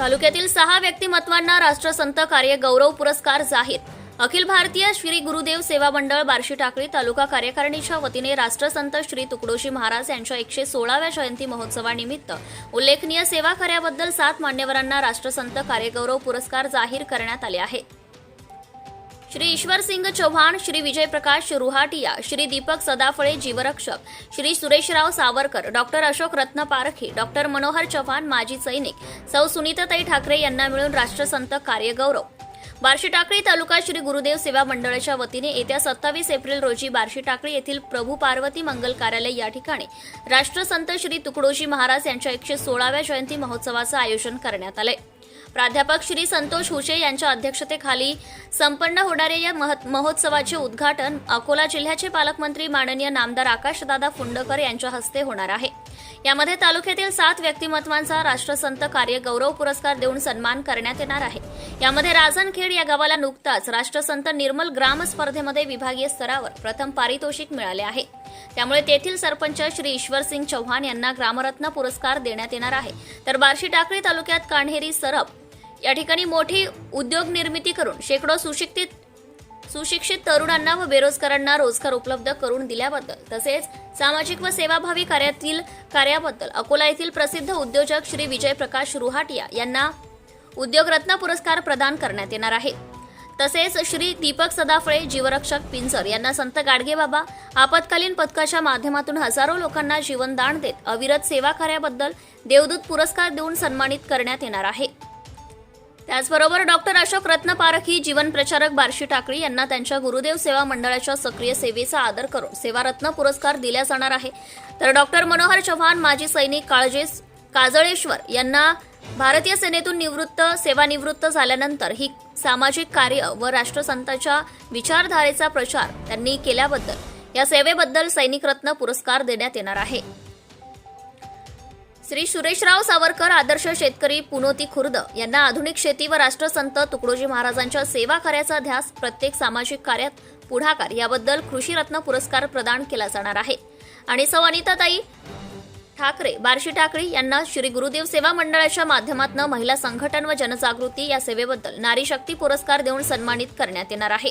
तालुक्यातील सहा व्यक्तिमत्वांना राष्ट्रसंत कार्य गौरव पुरस्कार जाहीर. अखिल भारतीय श्री गुरुदेव सेवा मंडळ बार्शी टाकळी तालुका कार्यकारिणीच्या वतीने राष्ट्रसंत श्री तुकडोशी महाराज यांच्या एकशे सोळाव्या जयंती महोत्सवानिमित्त उल्लेखनीय सेवा कार्याबद्दल सात मान्यवरांना राष्ट्रसंत कार्यगौरव पुरस्कार जाहीर करण्यात आले आहेत. श्री ईश्वर सिंग चौहान श्री विजय प्रकाश रुहाटिया श्री दीपक सदाफळे जीवरक्षक श्री सुरेशराव सावरकर डॉक्टर अशोक रत्न पारखी डॉक्टर मनोहर चव्हाण माजी सैनिक सौ सुनीताताई ठाकरे यांना मिळून राष्ट्रसंत कार्यगौरव. बार्शी टाकळी तालुका श्री गुरुदेव सेवा मंडळाच्या वतीने येत्या सत्तावीस एप्रिल रोजी बार्शी टाकळी येथील प्रभू पार्वती मंगल कार्यालय या ठिकाणी राष्ट्रसंत श्री तुकडोजी महाराज यांच्या एकशे सोळाव्या जयंती महोत्सवाचं आयोजन करण्यात आलंय. प्राध्यापक श्री संतोष हुशे यांच्या अध्यक्षतेखाली संपन्न होणाऱ्या या महत महोत्सवाचे उद्घाटन अकोला जिल्ह्याचे पालकमंत्री माननीय नामदार आकाशदादा फुंडकर यांच्या हस्ते होणार आहे. यामध्ये तालुक्यातील सात व्यक्तिमत्वांचा राष्ट्रसंत कार्य गौरव पुरस्कार देऊन सन्मान करण्यात येणार आहे. यामध्ये राजनखेड या गावाला नुकताच राष्ट्रसंत निर्मल ग्राम स्पर्धेमध्ये विभागीय स्तरावर प्रथम पारितोषिक मिळाले आहे. त्यामुळे तेथील सरपंच श्री ईश्वरसिंग चौहान यांना ग्रामरत्न पुरस्कार देण्यात येणार आहे. तर बार्शी टाकळी तालुक्यात कान्हेरी सरप या ठिकाणी मोठी उद्योग निर्मिती करून शेकडो सुशिक्षित सुशिक्षित तरुणांना व बेरोजगारांना रोजगार उपलब्ध करून दिल्याबद्दल तसेच सामाजिक व सेवाभावी कार्यातील कार्याबद्दल अकोला येथील प्रसिद्ध उद्योजक श्री विजय प्रकाश रुहाटिया यांना उद्योगरत्न पुरस्कार प्रदान करण्यात येणार आहे. तसेच श्री दीपक सदाफळे जीवरक्षक पिंजर यांना संत गाडगेबाबा आपत्कालीन पथकाच्या माध्यमातून हजारो लोकांना जीवनदान देत अविरत सेवा कार्याबद्दल देवदूत पुरस्कार देऊन सन्मानित करण्यात येणार आहे. त्याचबरोबर डॉक्टर अशोक रत्न ही जीवन प्रचारक बार्शी टाकळी यांना त्यांच्या गुरुदेव सेवा मंडळाच्या सक्रिय सेवेचा आदर करून सेवारत्न पुरस्कार दिला जाणार आहे. तर डॉक्टर मनोहर चव्हाण माजी सैनिक काळजेस काजळेश्वर यांना भारतीय सेनेतून निवृत्त सेवानिवृत्त झाल्यानंतर ही सामाजिक कार्य व राष्ट्रसंतांच्या विचारधारेचा प्रचार त्यांनी केल्याबद्दल या सेवेबद्दल सैनिक रत्न पुरस्कार देण्यात येणार आहे. श्री सुरेशराव सावरकर आदर्श शेतकरी पुनोती खुर्द यांना आधुनिक शेती व राष्ट्रसंत तुकडोजी महाराजांच्या सेवा कार्याचा ध्यास प्रत्येक सामाजिक कार्यात पुढाकार याबद्दल कृषीरत्न पुरस्कार प्रदान केला जाणार आहे. आणि सौ अनिताताई ठाकरे बार्शी ठाकरे यांना श्री गुरुदेव सेवा मंडळाच्या माध्यमातून महिला संघटन व जनजागृती या सेवेबद्दल नारी शक्ती पुरस्कार देऊन सन्मानित करण्यात येणार आहे.